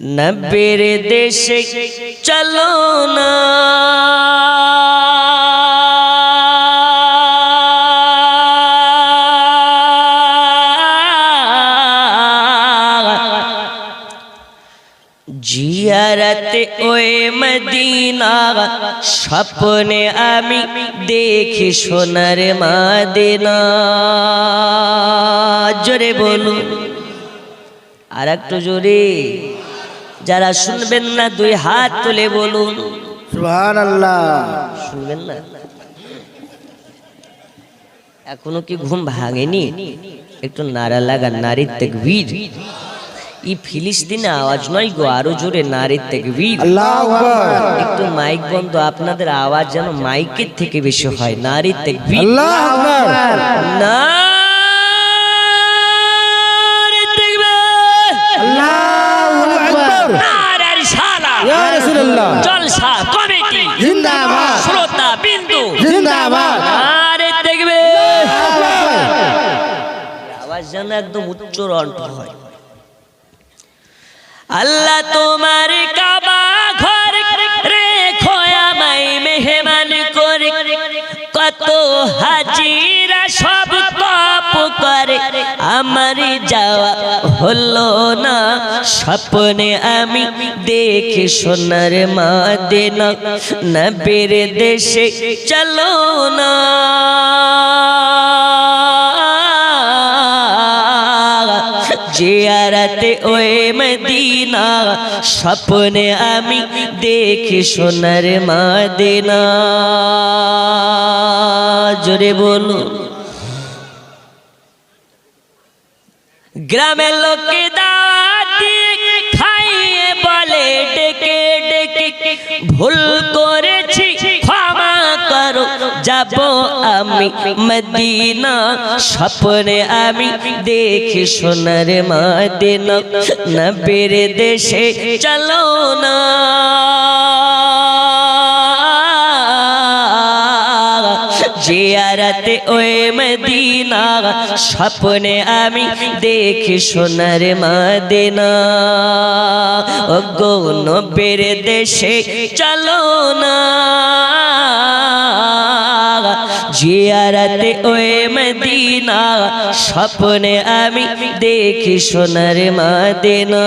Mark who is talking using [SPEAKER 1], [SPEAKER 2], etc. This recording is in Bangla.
[SPEAKER 1] নব্বের দেশে চলো না। জিয়ারতে ওই মদিনা, স্বপ্নে আমি দেখি সোনার মাদিনা। জোরে বলুন। আর একটু জোরে। যারা শুনবেন না দুই হাত তুলে বলুন। শুনবেন না? এখনও কি ঘুম ভাঙেনি? একটু নারা লাগা নারীর তেকবীর। ই ফিলিস্তিনে আওয়াজ নয় গো আরও জোরে নারীর তেকবীর। একটু মাইক বন্ধ আপনাদের আওয়াজ যেন মাইকের থেকে বেশি হয় নারীর তেকবীর।
[SPEAKER 2] আল্লাহ
[SPEAKER 1] জলসা কমিটি।
[SPEAKER 2] জিন্দাবাদ।
[SPEAKER 1] শ্রোতা বিন্দু।
[SPEAKER 2] জিন্দাবাদ।
[SPEAKER 1] আরে দেখবে। আওয়াজ যেন একদম উচ্চ হয়। আল্লাহ তোমার কাবা আমার যাওয়া হলো না। স্বপ্নে আমি দেখি সোনার মা দেন নবের দেশে চলো না। জিয়ারাতে ওই মদিনা, স্বপ্নে আমি দেখি সোনার মাদিনা। জোরে বলুন। গ্রামের লোকে দাঁতি খাইয়ে বলে, ডেকে ডেকে, ভুল করেছি, ক্ষমা করো। যাব আমি মদিনা, স্বপ্নে আমি দেখি সোনার মাদিনা। নবের দেশে চলো না। জিয়ারতে ওই মদিনা, স্বপ্নে আমি দেখি সোনার মদিনা। ও গো দেশে চলো না। জিয়ারতে ওই মদিনা, স্বপ্নে আমি দেখি সোনার মদিনা।